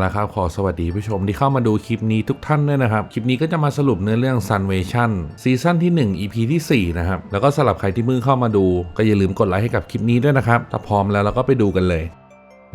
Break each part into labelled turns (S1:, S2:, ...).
S1: แล้วครับขอสวัสดีผู้ชมที่เข้ามาดูคลิปนี้ทุกท่านด้วยนะครับ คลิปนี้ก็จะมาสรุปเนื้อเรื่อง Sunvation ซีซั่นที่ 1 EP ที่ 4 นะครับ แล้วก็สำหรับใครที่เพิ่งเข้ามาดู ก็อย่าลืมกดไลค์ให้กับคลิปนี้ด้วยนะครับ ถ้าพร้อมแล้วเราก็ไปดูกันเลย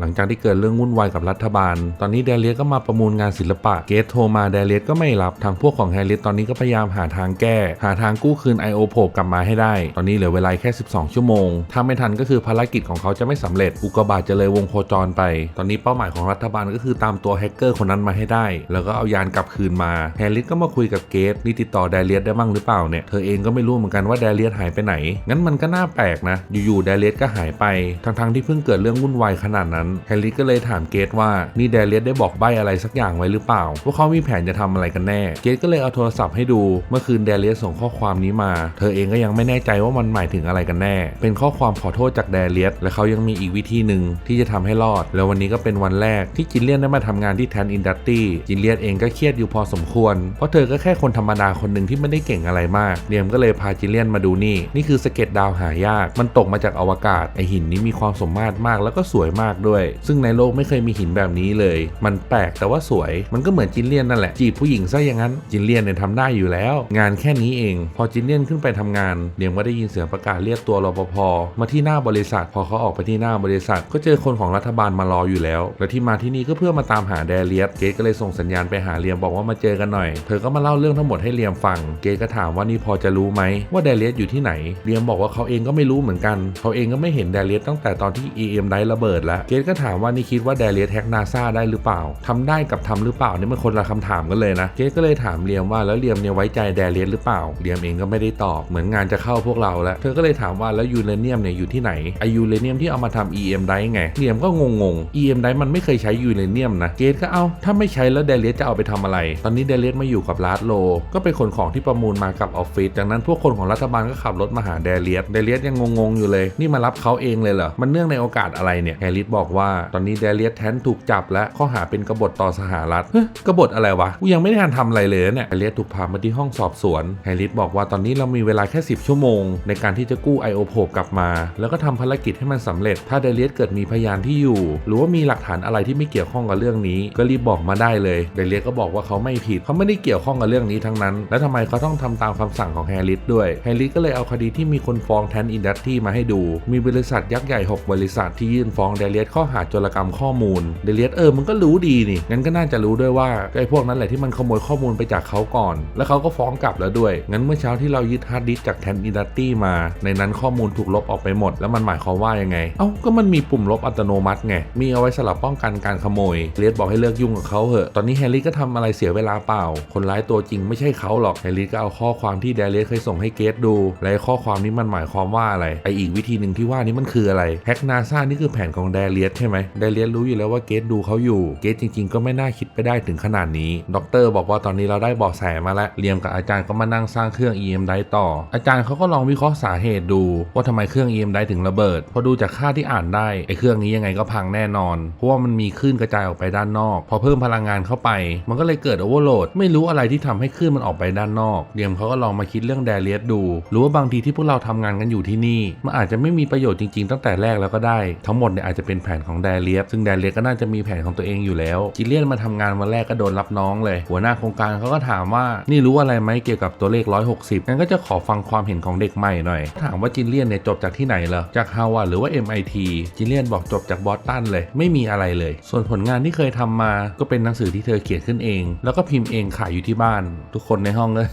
S1: หลังจากที่เกิดเรื่องวุ่นวายกับรัฐบาล ตอนนี้เดเลียสก็มาประมูลงานศิลปะ เกตโทรมาเดเลียสก็ไม่รับทางพวกของแฮร์ริสตอนนี้ก็พยายามหาทางแก้ หาทางกู้คืน I.O. โผกลับมาให้ได้ ตอนนี้เหลือเวลาแค่ 12 ชั่วโมง ถ้าไม่ทันก็คือภารกิจของเขาจะไม่สำเร็จ อุกกาบาตจะเลยวงโคจรไป ตอนนี้เป้าหมายของรัฐบาลก็คือตามตัวแฮกเกอร์คนนั้นมาให้ได้ แล้วก็เอายานกลับคืนมา แฮร์ริสก็มาคุยกับเกตนี่ติดต่อเดเลียสได้บ้างหรือเปล่าเนี่ย เธอเองก็ไม่รู้เหมือนกันว่าเดเลียสหายไปไหน งั้นมันก็น่าแปลกนะ อยู่ๆเดเลียสก็หายไป ทั้งๆที่เพิ่งเกิดเรื่องวุ่นวายขนาดนั้นแฮร์ริสก็เลยถามเกตว่านี่เดเลียสได้บอกใบ้อะไรสักอย่างไว้หรือเปล่าว่าเขามีแผนจะทำอะไรกันแน่ เกตก็เลยเอาโทรศัพท์ให้ดูเมื่อคืนเดเลียสส่งข้อความนี้มา เธอเองก็ยังไม่แน่ใจว่ามันหมายถึงอะไรกันแน่ เป็นข้อความขอโทษจากเดเลียสและเขายังมีอีกวิธีหนึ่งที่จะทำให้รอด แล้ววันนี้ก็เป็นวันแรกที่จินเลียนได้มาทำงานที่แทนอินดัสตี้จินเลียนเองก็เครียดอยู่พอสมควร เพราะเธอก็แค่คนธรรมดาคนหนึ่งที่ไม่ได้เก่งอะไรมากเดียมก็เลยพาจินเลียนมาดูนี่ นี่คือสเก็ตดาวหายาก มันตกมาจากอวกาศไอหินนี้มีความสมมาตรมากแล้วก็สวยมากด้วยซึ่งในโลกไม่เคยมีหินแบบนี้เลย มันแปลกแต่ว่าสวย มันก็เหมือนจินเลียนนั่นแหละ จีบผู้หญิงซะอย่างนั้น จินเลียนเนี่ยทำได้อยู่แล้ว งานแค่นี้เอง พอจินเลียนขึ้นไปทำงานเดียมก็ได้ยินเสียงประกาศเรียกตัวรปภมาที่หน้าบริษัท พอเขาออกไปที่หน้าบริษัท ก็เจอคนของรัฐบาลมารออยู่แล้ว และที่มาที่นี่ก็เพื่อมาตามหาแดเลียสเกตก็เลยส่งสัญญาณไปหาเลียมบอกว่ามาเจอกันหน่อย เธอก็มาเล่าเรื่องทั้งหมดให้เลียมฟัง เกตก็ถามว่านี่พอจะรู้ไหมว่าแดเลียสอยู่ที่ไหน เลียมบอกว่าเขาเองก็ไม่รู้เหมือนกัน เขาเองก็ไม่เห็นแดเลียสตั้งแต่ตอนที่ EM ได้ระเบิดแล้วเกตก็ถามว่านี่คิดว่าแดเลียสแฮกนาซาได้หรือเปล่าทำได้กับทำหรือเปล่านี่มันคนละคำถามกันเลยนะเกตก็เลยถามเลียมว่าแล้วเลียมเนี่ยไว้ใจแดเลียสหรือเปล่าเลียมเองก็ไม่ได้ตอบเหมือนงานจะเข้าพวกเราแล้ว เธอก็เลยถามว่าแล้วยูเรเนียมเนี่ยอยู่ที่ไหนไอยูเรเนียมที่เอามาทำ EM ได้ไงเลียมก็งงๆ EM ได้มันไม่เคยใช้ยูเรเนียมนะเกตก็เอาถ้าไม่ใช้แล้วแดเลียสจะเอาไปทำอะไร ตอนนี้แดเลียสมาอยู่กับลาดโล ก็เป็นคนของที่ประมูลมากับออฟฟิศจากนั้นพวกคนของรัฐบาลก็ขับรถมาหาแดเลียสแดเลียสยังงงๆอยู่เลย นี่มารับเขาเองเลยเหรอมันเนื่องในโอกาสอะไรเนี่ยแฮร์ริสบอกว่าตอนนี้แดเลียสแทนถูกจับและข้อหาเป็นกบฏต่อสหรัฐเฮ้ยกบฏอะไรวะกูยังไม่ได้ทันทำอะไรเลยเนี่ยแฮร์ริสถูกพามาที่ห้องสอบสวนแฮร์ริสบอกว่าตอนนี้เรามีเวลาแค่ 10 ชั่วโมง ในการที่จะกู้ไอโอโผกลับมา แล้วก็ทำภารกิจให้มันสำเร็จ ถ้าแดเลียสเกิดมีพยานที่อยู่ หรือว่ามีหลักฐานอะไรที่ไม่เกี่ยวข้องกับเรื่องนี้ ก็รีบบอกมาได้เลยแดเลียสก็บอกว่าเขาไม่ผิดเขาไม่ได้เกี่ยวข้องกับเรื่องนี้ทั้งนั้น แล้วทำไมเขาต้องทำตามคำสั่งของแฮร์ริสด้วยแฮร์ริสก็เลยเอาคดีที่มีคนฟ้องแทนอินดัสที่มาให้ดู มีบริษัทยักษ์ใหญ่ 6 บริษัทที่ยื่นฟ้องเดเลียสข้อหาโจรกรรมข้อมูลเดเลียสเออมันก็รู้ดีนี่งั้นก็น่าจะรู้ด้วยว่าไอ้พวกนั้นแหละที่มันขโมยข้อมูลไปจากเขาก่อน แล้วเขาก็ฟ้องกลับแล้วด้วย งั้นเมื่อเช้าที่เรายึดฮาร์ดดิสจากแทนอินดัสตี้มา ในนั้นข้อมูลถูกลบออกไปหมด แล้วมันหมายความว่ายังไง เอ้าก็มันมีปุ่มลบอัตโนมัติไง มีเอาไว้สำหรับป้องกันการขโมยเดเลียสบอกให้เลิกยุ่งกับเขาเหอะ ตอนนี้แฮร์รี่ก็ทำอะไรเสียเวลาเปล่า คนร้ายตัวจริงไม่ใช่เขาหรอก แฮร์รี่ก็เอาข้อความที่เดเลียสเคยส่งให้เกตดู และข้อความนี้มันหมายความว่าอะไร ไออีกวิธีหนึ่งที่ว่านี้มันคืออะไร แฮกนาซานี่คือแผนของเดเลียสใช่ไหมเดเลียสรู้อยู่แล้วว่าเกตดูเขาอยู่ เกตจริง ๆ ก็ไม่น่าคิดไปได้ถึงขนาดนี้ด็อกเตอร์บอกว่าตอนนี้เราได้เบาะแสมาแล้วเรียมกับอาจารย์ก็มานั่งสร้างเครื่อง EM ได้ต่อ อาจารย์เขาก็ลองวิเคราะห์สาเหตุดู ว่าทำไมเครื่อง EM ไดถึงระเบิด พอดูจากค่าที่อ่านได้ไอเครื่องนี้ยังไงก็พังแน่นอน เพราะว่ามันมีคลื่นกระจายออกไปด้านนอก พอเพิ่มพลังงานเข้าไป มันก็เลยเกิดโอเวอร์โหลดไม่รู้อะไรที่ทำให้คลื่นมันออกไปด้านนอกเรียมเขาก็ลองมาคิดเรื่องแดเลียสดูหรือว่าบางทีที่พวกเราทำงานกันอยู่ที่นี่มันอาจจะไม่มีประโยชน์จริงๆ ตั้งแต่แรกแล้วก็ได้ ทั้งหมดเนี่ยอาจจะเป็นแผนของแดเลียสซึ่งแดเลียสก็น่าจะมีแผนของตัวเองอยู่แล้วจิเลียนมาทำงานวันแรกก็โดนรับน้องเลย หัวหน้าโครงการเขาก็ถามว่านี่รู้อะไรไหมเกี่ยวกับตัวเลข 160งั้นก็จะขอฟังความเห็นของเด็กใหม่หน่อย ถามว่าจิเลียนเนี่ยจบจากที่ไหนเหรอจากฮาวาหรือว่า MIT จิเลียนบอกจบจากบอสตันเลย ไม่มีอะไรเลย ส่วนผลงานที่เคยทำมาก็เป็นหนังสือที่เธอเขียนขึ้นเอง แล้วก็พิมพ์เองขายอยู่ที่บ้าน ทุกคนในห้องเลย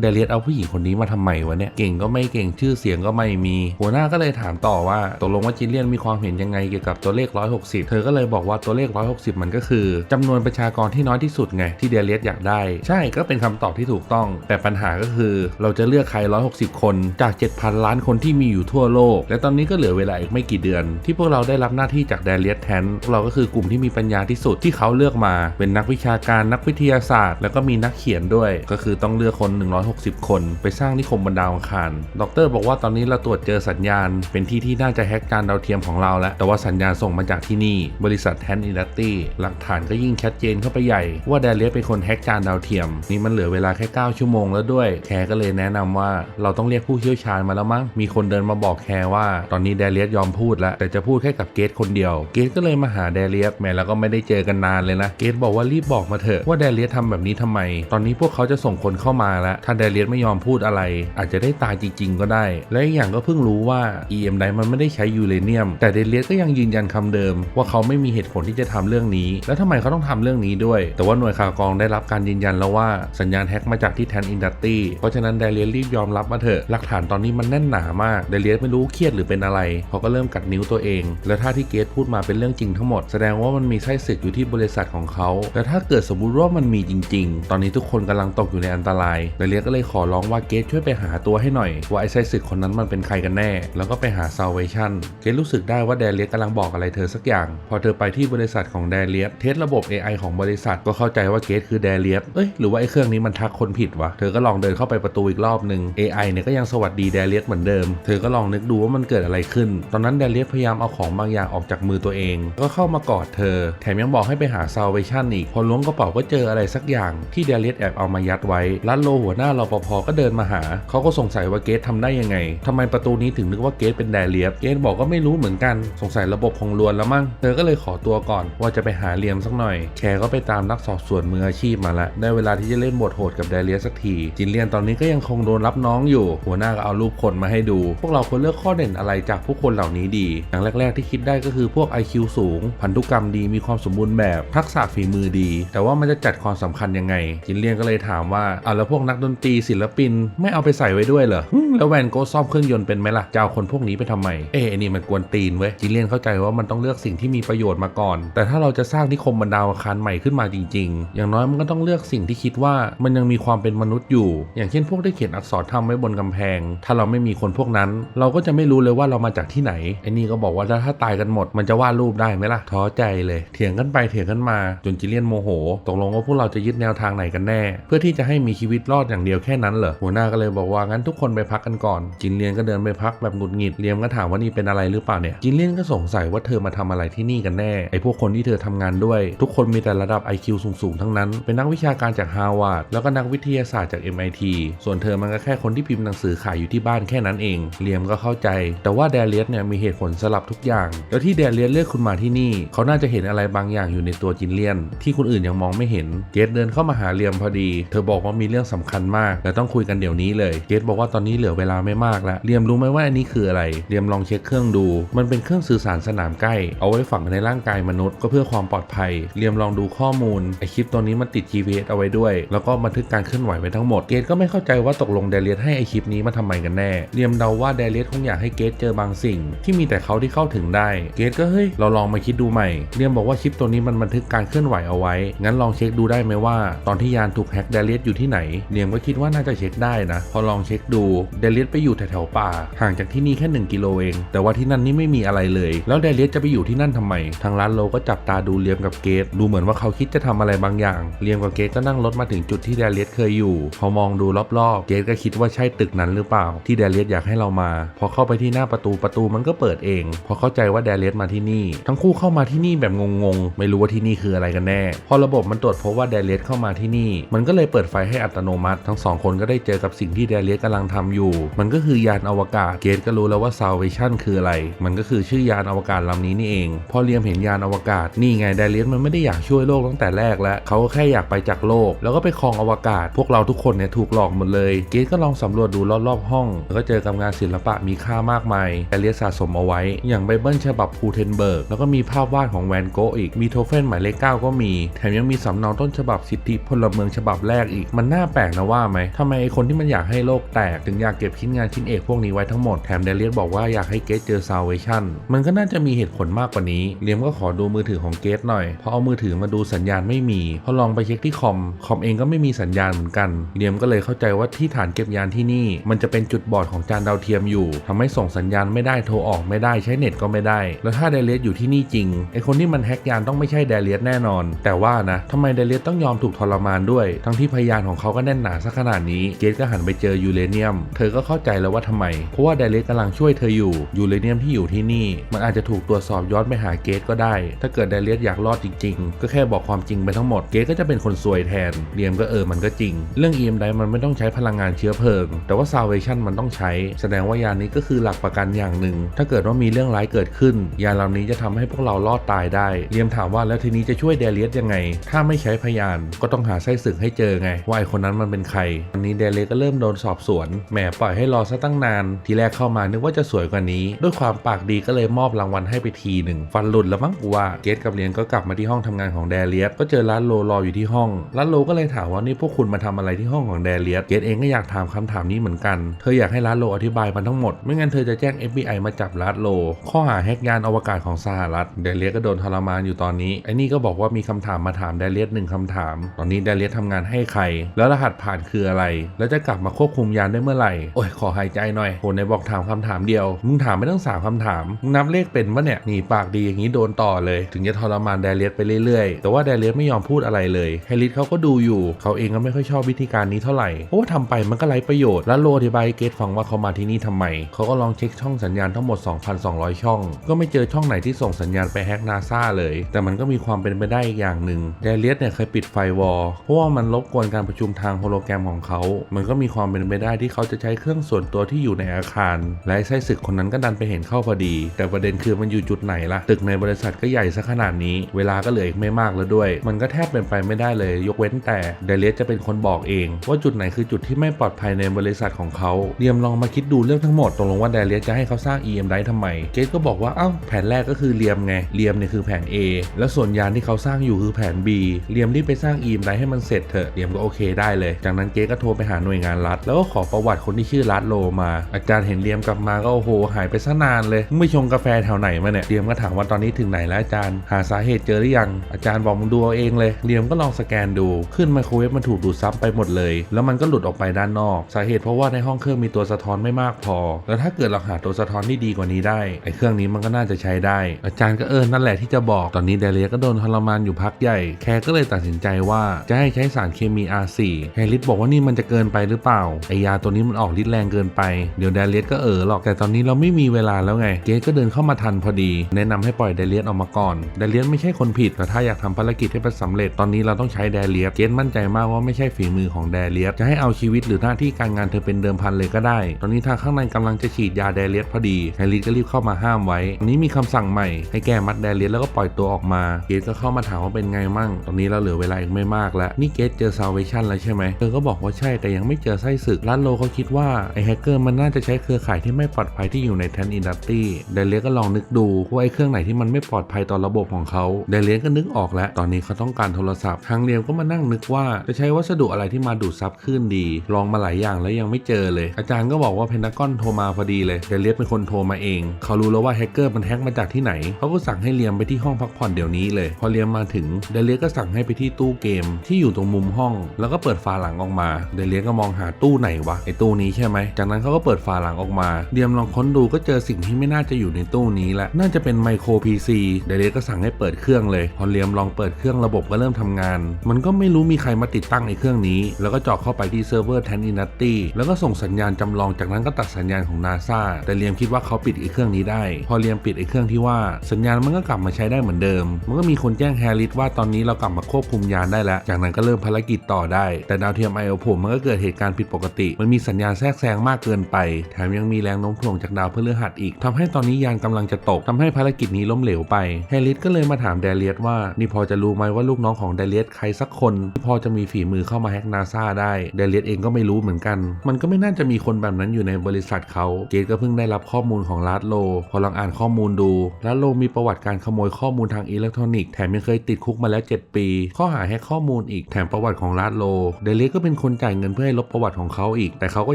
S1: เดเลียสเอาผู้หญิงคนนี้มาทำไมวะเนี่ยเก่งก็ไม่เก่งชื่อเสียงก็ไม่มี หัวหน้าก็เลยถามต่อว่าตกลงว่าจิเลียนมีความเห็นยังไงเกี่ยวกับตัวเลข160 เธอก็เลยบอกว่าตัวเลข 160 มันก็คือจำนวนประชากรที่น้อยที่สุดไงที่เดเลียสอยากได้ ใช่ก็เป็นคำตอบที่ถูกต้อง แต่ปัญหาก็คือ เราจะเลือกใคร 160 คนจาก 7,000 ล้านคนที่มีอยู่ทั่วโลก และตอนนี้ก็เหลือเวลาอีกไม่กี่เดือน ที่พวกเราได้รับหน้าที่จากเดเลียสแทนพวกเราก็คือกลุ่มที่มีปัญญาที่สุดที่เขาเลือกมา เป็นนักวิชาการนักวิทยาศาสตร์ แล้วก็มีนักเขียนด้วย ก็คือต้องเลือกคน 160 คน ไปสร้างนิคมบนดาวอังคาร ดร บอกว่าตอนนี้เราตรวจเจอสัญญาณ เป็นที่ที่น่าจะแฮกจานดาวเทียมของเราแล้วแต่ว่าสัญญาณส่งมาจากที่นี่ บริษัทแทนอินดัสตี้หลักฐานก็ยิ่งชัดเจนเข้าไปใหญ่ ว่าแดเลียสเป็นคนแฮกจานดาวเทียม นี่มันเหลือเวลาแค่ 9 ชั่วโมงแล้วด้วยแคร์ก็เลยแนะนำว่าเราต้องเรียกผู้เชี่ยวชาญมาแล้วมั้งมีคนเดินมาบอกแคร์ว่าตอนนี้แดเลียสยอมพูดแล้วแต่จะพูดแค่กับเกตคนเดียว เกตก็เลยมาหาแดเลียสแม้แล้วก็ไม่ได้เจอกันนานเลยนะเกตบอกว่ารีบบอกมาเถอะว่าแดเลียสทำแบบนี้ทำไม ตอนนี้พวกเขาจะส่งคนเข้ามาแล้วถ้าแดเลียสไม่ยอมพูดอะไร อาจจะได้ตายจริง ๆ ก็ได้ และอีกอย่างก็เพิ่งรู้ว่า EM ไดมันไม่ได้ใช้ยูเรเนียม แต่เดเลียสก็ยังยืนยันคำเดิม ว่าเขาไม่มีเหตุผลที่จะทำเรื่องนี้ แล้วทำไมเขาต้องทำเรื่องนี้ด้วย แต่ว่าหน่วยข่าวกรองได้รับการยืนยันแล้วว่าสัญญาณแฮ็กมาจากที่แทนอินดัสตี้เพราะฉะนั้นเดเลียรีบยอมรับมาเถอะหลักฐานตอนนี้มันแน่นหนามากเดเลียไม่รู้เครียดหรือเป็นอะไรเขาก็เริ่มกัดนิ้วตัวเอง แล้วถ้าที่เกตพูดมาเป็นเรื่องจริงทั้งหมดแสดงว่ามันมีไส้ศึกอยู่ที่บริษัทของเขาแต่ถ้าเกิดสมมุติว่ามันมีจริง ๆ ตอนนี้ทุกคนกำลังตกอยู่ในอันตรายเดเลียก็เลยขอร้องว่าเกตช่วยไปหาตัวให้หน่อย ว่าไอ้ไส้ศึกคนนั้นมันเป็นใครกันแน่ แล้วก็ไปหาซาวเวชั่นเกตรู้สึกได้ว่าเดเลียกำลังบอกอะไรเธอสักอย่าง พอเธอไปที่บริษัทของเดเลียสเทสระบบ AI ของบริษัทก็เข้าใจว่าเกตคือเดเลียสเอ้ยหรือว่าไอ้เครื่องนี้มันทักคนผิดวะเธอก็ลองเดินเข้าไปประตูอีกรอบหนึ่ง AI เนี่ยก็ยังสวัสดีเดเลียสเหมือนเดิม เธอก็ลองนึกดูว่ามันเกิดอะไรขึ้น ตอนนั้นเดเลียสพยายามเอาของบางอย่างออกจากมือตัวเอง ก็เข้ามากอดเธอ แถมยังบอกให้ไปหาซาวเวชั่นอีก พอล้วงกระเป๋าก็เจออะไรสักอย่างที่เดเลียสแอบเอามายัดไว้ลัดโลหัวหน้ารปภก็เดินมาหา เขาก็สงสัยว่าเกตทำได้ยังไงทำไมประตูนี้ถึงนึกว่าเกตเป็นเดเลียสเกตบอกก็ไม่รู้เหมือนกัน สงสัยระบบคงลวนแล้วมั้ง เธอก็เลยขอตัวก่อนว่าจะไปหาเลียมสักหน่อย แคร์ก็ไปตามนักสอบสวนมืออาชีพมาแล้วได้เวลาที่จะเล่นบทโหดกับเดเลียสสักที จินเลียนตอนนี้ก็ยังคงโดนรับน้องอยู่ หัวหน้าก็เอารูปคนมาให้ดู พวกเราควรเลือกข้อเด่นอะไรจากผู้คนเหล่านี้ดี อย่างแรก ๆที่คิดได้ก็คือพวก IQ สูง พันธุกรรมดีมีความสมบูรณ์แบบทักษะฝีมือดี แต่ว่ามันจะจัดความสำคัญยังไง จินเลียนก็เลยถามว่าอะแล้วพวกนักดนตรีศิลปินไม่เอาไปใส่ไว้ด้วยเหรอแล้วแวนโก้ซ่อมเครื่องยนต์เป็นไหมล่ะจะเอาคนพวกนี้ไปทำไมเอ๊ะนี่มันกวนตีนเว้ยจินเลียนเข้าใจว่ามันต้องเลือกสิ่งที่มีประโยชน์มาก่อน แต่ถ้าเราจะสร้างนิคมบรรดาวอาคารใหม่ขึ้นมาจริง ๆ อย่างน้อยมันก็ต้องเลือกสิ่งที่คิดว่ามันยังมีความเป็นมนุษย์อยู่ อย่างเช่นพวกที่เขียนอักษรทำไว้บนกำแพง ถ้าเราไม่มีคนพวกนั้น เราก็จะไม่รู้เลยว่าเรามาจากที่ไหนไอ้นี่ก็บอกว่าถ้าตายกันหมด มันจะวาดรูปได้ไหมล่ะท้อใจเลยเถียงกันไปเถียงกันมา จนจิเลียนโมโหตกลงว่าพวกเราจะยึดแนวทางไหนกันแน่ เพื่อที่จะให้มีชีวิตรอดอย่างเดียวแค่นั้นเหรอหัวหน้าก็เลยบอกว่างั้นทุกคนไปพักกันก่อน จินเลียนก็เดินไปพักแบบหงุดหงิดเลียมก็ถามว่านี่เป็นอะไรหรือเปล่าเนี่ยจินเลียนก็สงสัยว่าเธอมาทำอะไรที่นี่กันแน่ไอ้พวกคนที่เธอทำงานด้วย ทุกคนมีแต่ระดับ IQ สูงๆทั้งนั้น เป็นนักวิชาการจากฮาวาดแล้วก็นักวิทยาศาสตร์จาก MIT ส่วนเธอมันก็แค่คนที่พิมพ์หนังสือขายอยู่ที่บ้านแค่นั้นเองเลียมก็เข้าใจ แต่ว่าแดเลียสเนี่ยมีเหตุผลสลับทุกอย่าง แล้วที่แดเลียสเลือกคุณมาที่นี่ เขาน่าจะเห็นอะไรบางอย่างอยู่ในตัวจินเลียน ที่คนอื่นยังมองไม่เห็นเกตเดินเข้ามาหาเลียมพอดี เธอบอกว่ามีเรื่องสำคัญมากและต้องคุยกันเดี๋ยวนี้เลยเกตบอกว่าตอนนี้เหลือเวลาไม่มากแล้วเลียมรู้ไหมว่าอันนี้คืออะไรเลียมลองเช็คเครื่องดู มันเป็นเครื่องสื่อสารสนามกล้เอาไว้ฝังในร่างกายมนุษย์ก็เพื่อความปลอดภัยเลียมลองดูข้อมูลไอคลิปตัวนี้มันติด GPS เอาไว้ด้วย แล้วก็บันทึกการเคลื่อนไหวไว้ทั้งหมด เกตก็ไม่เข้าใจว่าตกลงเดเลียสให้ไอคลิปนี้มาทำไมกันแน่เลียมเดาว่าเดเลียสคงอยากให้เกตเจอบางสิ่ง ที่มีแต่เขาที่เข้าถึงได้ เกตก็เฮ้ยเราลองมาคิดดูใหม่เลียมบอกว่าคลิปตัวนี้มันบันทึกการเคลื่อนไหวเอาไว้ งั้นลองเช็คดูได้ไหมว่า ตอนที่ยานถูกแฮ็กเดเลียสอยู่ที่ไหนเลียมก็คิดว่าน่าจะเช็คได้นะ พอลองเช็คดูเดเลียสไปอยู่แถวๆป่า ห่างจากที่นี่แค่ 1 กิโลเอง แต่ว่าที่นั่นนี่ไม่มีอะไรเลย แล้วเดเลียสจะไปอยู่ที่นั่นทำไม ทางร้านโลก็จับตาดูเลียมกับเกตดูเหมือนว่าเขาคิดจะทำอะไรบางอย่าง เลียมกับเกตก็นั่งรถมาถึงจุดที่เดเลียสเคยอยู่ พอมองดูรอบๆ เกตก็คิดว่าใช่ตึกนั้นหรือเปล่า ที่เดเลียสอยากให้เรามา พอเข้าไปที่หน้าประตูประตูมันก็เปิดเอง พอเข้าใจว่าเดเลียสมาที่นี่ ทั้งคู่เข้ามาที่นี่แบบงงๆ ไม่รู้ว่าที่นี่คืออะไรกันแน่ พอระบบมันตรวจพบว่าเดเลียสเข้ามาที่นี่ มันก็เลยเปิดไฟให้อัตโนมัติ ทั้งสองคนก็ได้เจอกับสิ่งที่เดเลียสกำลังทำอยู่ มันก็คือยานอวกาศ เกตก็รู้แล้วว่า salvation คืออะไร มันก็คือชื่อยานอวกาศลำนี้นี่เองพอเลียมเห็นยานอวกาศนี่ไงเดเลียสมันไม่ได้อยากช่วยโลกตั้งแต่แรกแล้วเขาก็แค่อยากไปจากโลก แล้วก็ไปครองอวกาศ พวกเราทุกคนเนี่ยถูกหลอกหมดเลยเกตก็ลองสำรวจดูรอบๆห้องแล้วก็เจอกับงานศิลปะมีค่ามากมายเดเลียสสะสมเอาไว้ อย่างไบเบิลฉบับพูเทนเบิร์กแล้วก็มีภาพวาดของแวนโกะอีกมีโทเฟนหมายเลขเก้าก็มี แถมยังมีสำเนาต้นฉบับสิทธิพลเมืองฉบับแรกอีกมันน่าแปลกนะว่าไหมทำไมไอคนที่มันอยากให้โลกแตกถึงอยากเก็บชิ้นงานชิ้นเอกพวกนี้ไว้ทั้งหมดแถมเดเลียสบอกว่าอยากให้เกตเจอซาวเวชั่นมันก็น่าจะมีเหตุผลมากกว่านี้เลียมก็ขอดูมือถือของเกตหน่อยพอเอามือถือมาดูสัญญาณไม่มีพอลองไปเช็คที่คอมคอมเองก็ไม่มีสัญญาณเหมือนกันเลียมก็เลยเข้าใจว่าที่ฐานเก็บยานที่นี่ มันจะเป็นจุดบอดของจานดาวเทียมอยู่ทำให้ส่งสัญญาณไม่ได้โทรออกไม่ได้ใช้เน็ตก็ไม่ได้ แล้วถ้าเดเลียสอยู่ที่นี่จริงไอคนที่มันแฮกยานต้องไม่ใช่เดเลียสแน่นอน แต่ว่านะทำไมเดเลียสต้องยอมถูกทรมานด้วย ทั้งที่พยานของเขาก็แน่นหนาซะขนาดนี้เกตก็หันไปเจอยูเรเนียม เธอก็เข้าใจแล้วว่าทำไมเพราะว่าเดเลียสกำลังช่วยเธออยู่ยูเรเนียมที่อยู่ที่นี่ มันอาจจะถูกตรวจวจสอบย้อนไปหาเกตก็ได้ ถ้าเกิดไดเลียสอยากรอดจริง ๆ ก็แค่บอกความจริงไปทั้งหมดเกตก็จะเป็นคนซวยแทนเลียมก็เออมันก็จริง เรื่อง EM ไดมันไม่ต้องใช้พลังงานเชื้อเพลิง แต่ว่า Salvation มันต้องใช้ แสดงว่ายานนี้ก็คือหลักประกันอย่างหนึ่ง ถ้าเกิดว่ามีเรื่องร้ายเกิดขึ้น ยานลำนี้จะทำให้พวกเรารอดตายได้เลียมถามว่าแล้วทีนี้จะช่วยเดเลียสยังไง ถ้าไม่ใช้พยานก็ต้องหาไส้ศึกให้เจอไงว่าไอคนนั้นมันเป็นใครอันนี้เดเลียสก็เริ่มโดนสอบสวนแหมปล่อยให้รอซะตั้งนาน ทีแรกเข้ามานึกว่าจะสวยกว่านี้ ด้วยความปากดีก็เลยมอบรางวัลให้ไปทีหนึ่งฟันหลุดแล้วมั้งกูว่าเกตกับเลียนก็กลับมาที่ห้องทำงานของแดเลียสก็เจอลัดโลรออยู่ที่ห้องลัดโลก็เลยถามว่านี่พวกคุณมาทำอะไรที่ห้องของแดเลียสเกตเองก็อยากถามคำถามนี้เหมือนกันเธออยากให้ลัดโลอธิบายมันทั้งหมด ไม่งั้นเธอจะแจ้ง FBI มาจับลัดโล ข้อหาแฮกยานอวกาศของสหรัฐแดเลียสก็โดนทรมานอยู่ตอนนี้ไอ้นี่ก็บอกว่ามีคำถามมาถามแดเลียสหนึ่งคำถาม ตอนนี้แดเลียสทำงานให้ใคร แล้วรหัสผ่านคืออะไร แล้วจะกลับมาควบคุมยานได้เมื่อไหร่โอ้ยขอหายใจหน่อยโหนในบอกถามคำถามเดียวมึงถามไม่ต้องสามคำถามมึงนับเลขเป็นปะเนี่ยหนีปากดีอย่างนี้โดนต่อเลย ถึงจะทรมานแดเลียสไปเรื่อยๆ แต่ว่าแดเลียสไม่ยอมพูดอะไรเลยแฮริสเขาก็ดูอยู่ เขาเองก็ไม่ค่อยชอบวิธีการนี้เท่าไหร่เพราะว่าทำไปมันก็ไร้ประโยชน์แล้วโลอธิบายเกตฟังว่าเขามาที่นี่ทำไม เขาก็ลองเช็คช่องสัญญาณทั้งหมด 2,200 ช่อง ก็ไม่เจอช่องไหนที่ส่งสัญญาณไปแฮกนาซาเลย แต่มันก็มีความเป็นไปได้อีกอย่างหนึ่งแดเลียสเนี่ยเคยปิดไฟวอลเพราะว่ามันรบกวนการประชุมทางโฮโลแกรมของเขา มันก็มีความเป็นไปได้ที่เขาจะใช้เครื่องส่วนตัวที่อยู่ในอาคาร และไอ้ไส้ศึกคนนั้นก็ดันไปเห็นเข้าพอดี แต่ประเด็นคือมันอยู่จุดไหนล่ะ ตึกในบริษัทก็ใหญ่ซะขนาดนี้ เวลาก็เหลืออีกไม่มากแล้วด้วย มันก็แทบเป็นไปไม่ได้เลย ยกเว้นแต่เดเลียสจะเป็นคนบอกเอง ว่าจุดไหนคือจุดที่ไม่ปลอดภัยในบริษัทของเขาเรียมลองมาคิดดูเรื่องทั้งหมดตกลงว่าเดเลียสจะให้เขาสร้าง EM ได้ทำไม เกตก็บอกว่าเอ้าแผนแรกก็คือเรียมไงเรียมเนี่ยคือแผน A แล้วส่วนยานที่เขาสร้างอยู่คือแผน B เรียมรีบไปสร้าง EM ได้ให้มันเสร็จเถอะเรียมก็โอเคได้เลย จากนั้นเกตก็โทรไปหาหน่วยงานรัฐ แล้วก็ขอประวัติคนที่ชื่อรัฐโลมา อาจารย์เห็นเรียมกลับมาก็โอ้โหหายไปซะนานเลยมึงไปชงกาแฟแถวไหนมาเนี่ยเรียมก็ถามว่าตอนนี้ถึงไหนแล้วอาจารย์ หาสาเหตุเจอหรือยัง อาจารย์บอกมึงดูเอาเองเลยเรียมก็ลองสแกนดู ขึ้นไมโครเวฟมันถูกดูดซับไปหมดเลย แล้วมันก็หลุดออกไปด้านนอก สาเหตุเพราะว่าในห้องเครื่องมีตัวสะท้อนไม่มากพอ แล้วถ้าเกิดเราหาตัวสะท้อนที่ดีกว่านี้ได้ไอ้เครื่องนี้มันก็น่าจะใช้ได้ อาจารย์ก็เออนั่นแหละที่จะบอกตอนนี้เดเลียก็โดนทรมานอยู่พักใหญ่ แคร์ก็เลยตัดสินใจว่าจะให้ใช้สารเคมี R4 แฮร์ริสบอกว่านี่มันจะเกินไปหรือเปล่าไอยาตัวนี้มันออกฤทธิ์แรงเกินไปเดี๋ยวเดเลียก็เออหรอกแต่ตอนนี้เราไม่มีเวลาแล้วไงเกสก็เดินเข้ามาทันพอดีแนะนำให้ปล่อยเดเลียสออกมาก่อนเดเลียสไม่ใช่คนผิดแต่ถ้าอยากทำภารกิจให้มันสำเร็จตอนนี้เราต้องใช้เดเลียสเกสมั่นใจมากว่าไม่ใช่ฝีมือของเดเลียสจะให้เอาชีวิตหรือหน้าที่การงานเธอเป็นเดิมพันเลยก็ได้ ตอนนี้ทางข้างในกำลังจะฉีดยาเดเลียสพอดีแฮร์ริสก็รีบเข้ามาห้ามไว้ตอนนี้มีคำสั่งใหม่ ให้แกมัดเดเลียสแล้วก็ปล่อยตัวออกมา เกสก็เข้ามาถามว่าเป็นไงมั่ง ตอนนี้เราเหลือเวลาอีกไม่มากแล้ว นี่เกสเจอซาวเวชั่นแล้วใช่ไหมเธอก็บอกว่าใช่แต่ยังไม่เจอไส้ศึกลันโลเขาคิดว่าไอแฮกเกอร์มันน่าจะใช้เครือข่ายที่ไม่ปลอดภัยที่อยู่ในแทนอินดัสตี้เดเลียก็ลองนึกดูว่าไอเครื่องไหนที่มันไม่ปลอดภัยต่อระบบของเขาเดเลียก็นึกออกแล้ว ตอนนี้เขาต้องการโทรศัพท์ทางเรียมก็มานั่งนึกว่าจะใช้วัสดุอะไรที่มาดูดซับคลื่นดี ลองมาหลายอย่างแล้วยังไม่เจอเลย อาจารย์ก็บอกว่าเพนทากอนโทรมาพอดีเลยเดเลียเป็นคนโทรมาเอง เขารู้แล้วว่าแฮกเกอร์มันแฮกมาจากที่ไหน เขาก็สั่งให้เลียมไปที่ห้องพักผ่อนเดี๋ยวนี้เลย พอเลียมมาถึงเดเลียก็สั่งให้ไปที่ตู้เกม ที่อยู่ตรงมุมห้อง แล้วก็เปิดฝาหลังออกมาเดเลียก็มองหาตู้ไหนวะไอตู้นี้ใช่ไหมจากนั้นเขาก็เปิดฝาหลังออกมาเลียมลองค้นดูก็เจอสิ่งที่ไม่น่าจะอยู่ในตู้นี้แหละน่าจะเป็นไมโครพีซีเดเลยก็สั่งให้เปิดเครื่องเลย พอเลียมลองเปิดเครื่องระบบก็เริ่มทำงาน มันก็ไม่รู้มีใครมาติดตั้งในเครื่องนี้ แล้วก็เจาะเข้าไปที่เซิร์ฟเวอร์แทนอินัตตี้แล้วก็ส่งสัญญาณจำลองจากนั้นก็ตัดสัญญาณของนาซาแต่เลียมคิดว่าเขาปิดไอ้เครื่องนี้ได้ พอเลียมปิดไอ้เครื่องที่ว่าสัญญาณมันก็กลับมาใช้ได้เหมือนเดิม มันก็มีคนแจ้งแฮร์ริสว่าตอนนี้เรากลับมาควบคุมยานได้แล้ว จากนั้นก็เริ่มภารกิจต่อได้ แต่ดาวเทียมไอโอผมมันก็เกิดเหตุการณ์ผิดปกติ มันมีสัญญาณแทรกแซงมากเกินไป แถมยังมีแรงโน้มถ่วงจากดาวพฤหัสอีกทำให้ตอนนี้ยานกำลังจะตกทำให้ภารกิจนี้ล้มเหลวไปแฮร์ริสก็เลยมาถามเดเลียสว่านี่พอจะรู้ไหมว่าลูกน้องของเดเลียสใครสักคนที่พอจะมีฝีมือเข้ามาแฮกนาซาได้เดเลียสเองก็ไม่รู้เหมือนกัน มันก็ไม่น่าจะมีคนแบบนั้นอยู่ในบริษัทเขาเกตก็เพิ่งได้รับข้อมูลของลาดโล พอลองอ่านข้อมูลดูลาดโลมีประวัติการขโมยข้อมูลทางอิเล็กทรอนิกส์แถมยังเคยติดคุกมาแล้ว 7 ปี ข้อหาแฮกข้อมูลอีกแถมประวัติของลาดโลเดเลียสก็เป็นคนจ่ายเงินเพื่อให้ลบประวัติของเขาอีก แต่เขาก็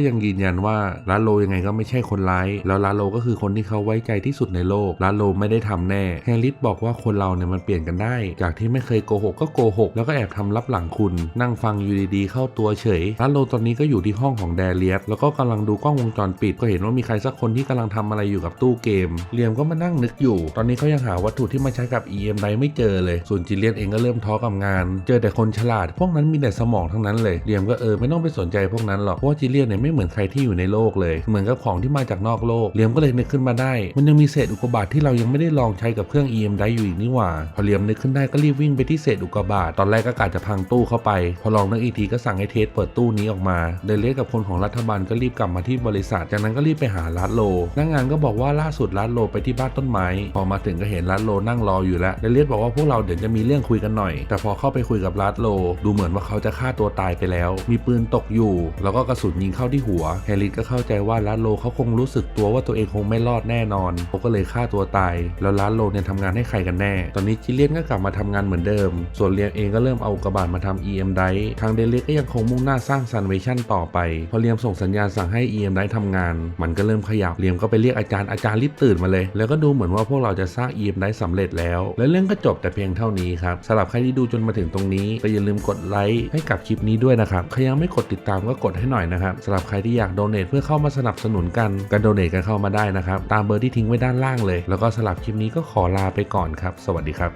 S1: ยังยืนยันว่าลาดโลยังไงก็ไม่ใช่คนร้ายแล้วลาดโลก็คือคนที่เขาไว้ใจที่สุดในโลกลาดโลไม่ได้ทำแน่แฮร์ริสบอกว่าคนเราเนี่ยมันเปลี่ยนกันได้ จากที่ไม่เคยโกหกก็โกหกแล้วก็แอบทำลับหลังคุณ นั่งฟังอยู่ดีๆ เข้าตัวเฉยลาดโลตอนนี้ก็อยู่ที่ห้องของเดเลียสแล้วก็กำลังดูกล้องวงจรปิดก็เห็นว่ามีใครสักคนที่กำลังทำอะไรอยู่กับตู้เกมเลียมก็มานั่งนึกอยู่ ตอนนี้เขายังหาวัตถุที่มาใช้กับ EM ไดไม่เจอเลย ส่วนจิเลียนเองก็เริ่มท้อกับงาน เจอแต่คนฉลาด พวกนั้นมีแต่สมองทั้งนั้นเลยเลียมก็เออไม่ต้องไปสนใจพวกนั้นหรอก เพราะว่าจิเลียนเนี่ยไม่เหมือนใครที่อยู่ในโลกเลย เหมือนกับของที่มาจากนอกโลกเลียมก็เลยนึกขึ้นมาได้ มันยังมีเศษอุกกาบาตที่เรายังไม่ได้ลองใช้กับเครื่อง EM ได้อยู่อีกนี่หว่า พอเลียมนึกขึ้นได้ก็รีบวิ่งไปที่เศษอุกกาบาตตอนแรกก็กะจะพังตู้เข้าไป พอลองนึกอีกทีก็สั่งให้เทสเปิดตู้นี้ออกมาเดนเลสกับคนของรัฐบาลก็รีบกลับมาที่บริษัท จากนั้นก็รีบไปหาลัดโลนักงานก็บอกว่าล่าสุดลัดโลไปที่บ้านต้นไม้ พอมาถึงก็เห็นลัดโลนั่งรออยู่แล้วเดนเลสบอกว่าพวกเราเดี๋ยวจะมีเรื่องคุยกันหน่อย แต่พอเข้าไปคุยกับลัดโล ดูเหมือนว่าเขาจะฆ่าตัวตายไปแล้ว มีปืนตกอยู่ แล้วก็กระสุนยิงเข้าที่หัวแฮร์ริสก็เข้าใจว่าลัดโลเขาคงรู้สึกตัวว่าตัวเองคงไม่รอดแน่นอนเขาก็เลยฆ่าตัวตาย แล้วลัดโลเนี่ยทำงานให้ใครกันแน่ ตอนนี้จิเลียนก็กลับมาทำงานเหมือนเดิม ส่วนเลียนเองก็เริ่มเอากกาบาตมาทำ EM ไดทางเดลิสก็ยังคงมุ่งหน้าสร้างซันเวชั่นต่อไป พอเลียมส่งสัญญาณสั่งให้ EM ไดทำงาน มันก็เริ่มขยับเลียมก็ไปเรียกอาจารย์อาจารย์รีบตื่นมาเลย แล้วก็ดูเหมือนว่าพวกเราจะสร้าง EM ไดสำเร็จแล้ว และเรื่องก็จบแต่เพียงเท่านี้ครับสำหรับใครที่ดูจนมาถึงตรงนี้ก็อย่าลืมกดไลค์ให้กับคลิปนี้ด้วยนะครับใครยังไม่กดติดตามก็กดให้หน่อยนะครับสำหรับใครที่อยากโดเนทเพื่อเข้ามาสนับสนุนกันกันโดเนทกันเข้ามาได้นะครับตามเบอร์ที่ทิ้งไว้ด้านล่างเลยแล้วก็สำหรับคลิปนี้ก็ขอลาไปก่อนครับ สวัสดีครับ